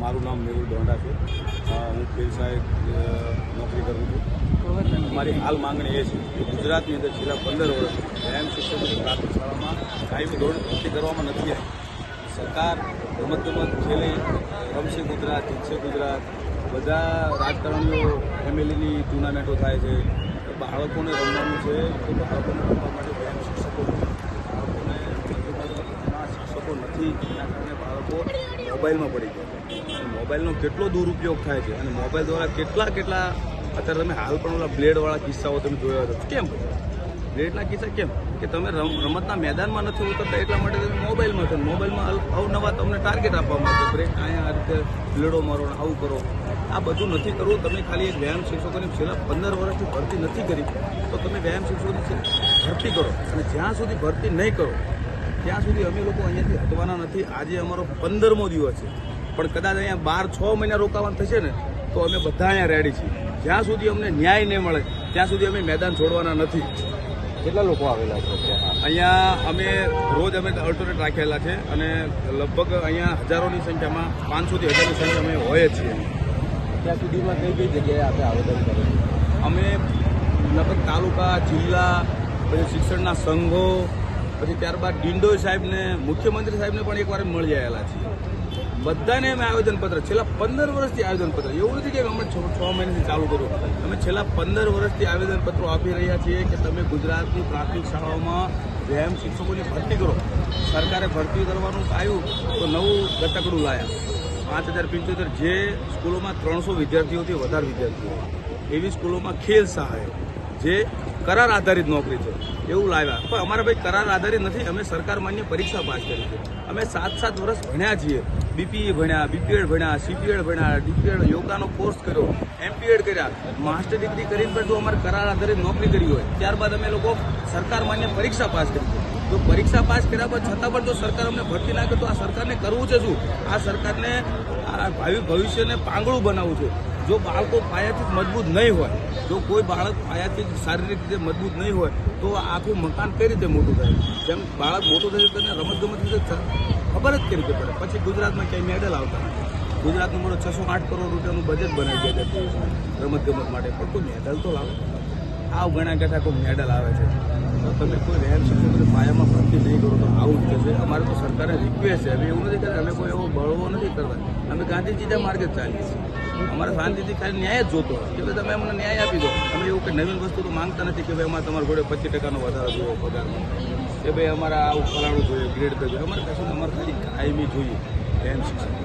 મારું નામ મેહુલ દોંડા છે. હું સાહેબ નોકરી કરું છું. મારી હાલ માંગણી એ છે કે ગુજરાતની અંદર છેલ્લા પંદર વર્ષ વ્યાયામ શિક્ષકોની પ્રાથમિક શાળામાં કાયમી ધોરણે ભરતી કરવામાં નથી આવી. સરકાર રમતગમત ખેલે, રમશે ગુજરાત, જીતશે ગુજરાત, બધા રાજકારણીઓ ફેમિલીની ટુર્નામેન્ટો થાય છે. બાળકોને રમવાનું છે તો બાળકોને રમવા માટે વ્યાયામ શિક્ષકો બાળકોને શિક્ષકો નથી. એના કારણે બાળકો મોબાઈલમાં પડી ગયા મોબાઈલનો કેટલો દુરુપયોગ થાય છે અને મોબાઈલ દ્વારા કેટલા કેટલા, અત્યારે તમે હાલ પણ ઓલા બ્લેડવાળા કિસ્સાઓ તમે જોયા હતા કેમ? બ્લેડના કિસ્સા કેમ? કે તમે રમ, રમતના મેદાનમાં નથી ઉતરતા એટલા માટે તમે મોબાઈલમાં છો. મોબાઈલમાં અવનવા તમને ટાર્ગેટ આપવામાં આવે બ્રેક, અહીંયા આ રીતે બ્લેડો મારો આવું કરો. આ બધું નથી કરવું. તમે ખાલી એક વ્યાયામ શિક્ષકોની છેલ્લા પંદર વર્ષથી ભરતી નથી કરી. તો તમે વ્યાયામ શિક્ષકોની ભરતી કરો. અને જ્યાં સુધી ભરતી નહીં કરો, ત્યાં સુધી અમે લોકો અહીંયાથી હટવાના નથી. આજે અમારો પંદરમો દિવસ છે. પણ કદાચ અહીંયા બાર છ મહિના રોકાવાનું થશે ને તો અમે બધા અહીંયા રેડી છીએ. જ્યાં સુધી અમને ન્યાય નહીં મળે ત્યાં સુધી અમે મેદાન છોડવાના નથી. કેટલા લોકો આવેલા છે અહીંયા અમે રોજ અમે અલ્ટરનેટ રાખેલા છે અને લગભગ અહીંયા હજારોની સંખ્યામાં પાંચસોથી હજારની સંખ્યા અમે હોઈએ જ છીએ. ત્યાં સુધીમાં કઈ કઈ જગ્યાએ આપણે આવેદન કર્યું? અમે લગભગ તાલુકા જિલ્લા પછી શિક્ષણના સંઘો પછી ત્યારબાદ ડિંડોઈ સાહેબને મુખ્યમંત્રી સાહેબને પણ એકવાર મળી આવેલા છીએ. બધાને અમે આવેદનપત્ર છેલ્લા પંદર વર્ષથી આવેદનપત્ર એવું નથી કે અમે છ મહિનાથી ચાલુ કર્યું. અમે છેલ્લા પંદર વર્ષથી આવેદનપત્રો આપી રહ્યા છીએ કે તમે ગુજરાતની પ્રાથમિક શાળાઓમાં વ્યાયામ શિક્ષકોની ભરતી કરો, સરકારે ભરતી કરવાનું આવ્યું તો નવું ગતકડું લાયા. પાંચ હજાર પંચોતેર જે સ્કૂલોમાં ત્રણસો વિદ્યાર્થીઓથી વધારે વિદ્યાર્થીઓ, એવી સ્કૂલોમાં ખેલ સહાય, જે કરાર આધારિત નોકરી છે, એવું લાવ્યા. પણ અમારા ભાઈ કરાર આધારિત નથી, અમે સરકાર માન્ય પરીક્ષા પાસ કરી છે. અમે સાત સાત વર્ષ ભણ્યા છીએ. બીપીએ ભણ્યા, બીપીએડ ભણ્યા, સીપીએડ ભણ્યા, ડીપીએડ યોગાનો કોર્સ કર્યો, એમપીએડ કર્યા. માસ્ટર ડિગ્રી કરીને પણ જો અમારે કરાર આધારે નોકરી કરી હોય, ત્યારબાદ અમે લોકો સરકાર માન્ય પરીક્ષા પાસ કરી જો પરીક્ષા પાસ કર્યા બાદ છતાં પણ જો સરકાર અમને ભરતી ના તો આ સરકારને કરવું છે શું? આ સરકારને ભાવિ, ભવિષ્યને પાંગળું બનાવવું છે. જો બાળકો પાયાથી મજબૂત નહીં હોય, જો કોઈ બાળક પાયાથી શારીરિક રીતે મજબૂત નહીં હોય, તો આખું મકાન કઈ રીતે મોટું થાય? જેમ બાળક મોટું થશે તેને રમતગમત ખ- ખબર જ કઈ રીતે પડે. પછી ગુજરાતમાં ક્યાંય મેડલ આવતા ગુજરાતનું મારો છસો આઠ કરોડ રૂપિયાનું બજેટ બનાવી દે છે રમતગમત માટે પણ કોઈ મેડલ તો લાવે. આવ ઘણા કહેતા કોઈ મેડલ આવે છે. તો તમે કોઈ વ્યાયામ શિક્ષકોને પાયામાં ભરતી નહીં કરો તો આવું જ થશે. અમારે તો સરકારે રિક્વેસ્ટ છે. અમે એવું નથી કરતા અમે કોઈ એવો બળવો નથી કરતા અમે ગાંધીજીના માર્ગે ચાલીએ છીએ. અમારે શાંતિથી ખાલી ન્યાય જ જોતો હોય. કે તમે અમને ન્યાય આપી દો. અમે એવું કંઈ નવીન વસ્તુ તો માંગતા નથી કે ભાઈ અમારે તમારા ઘોડે પચીસ ટકાનો વધારો જોવો પગારમાં કે ભાઈ અમારે આવું ફલાણું જોઈએ ગ્રેડ તો જોઈએ. અમારે કશું અમારે ખાલી કાયમી જોઈએ એમ શિક્ષક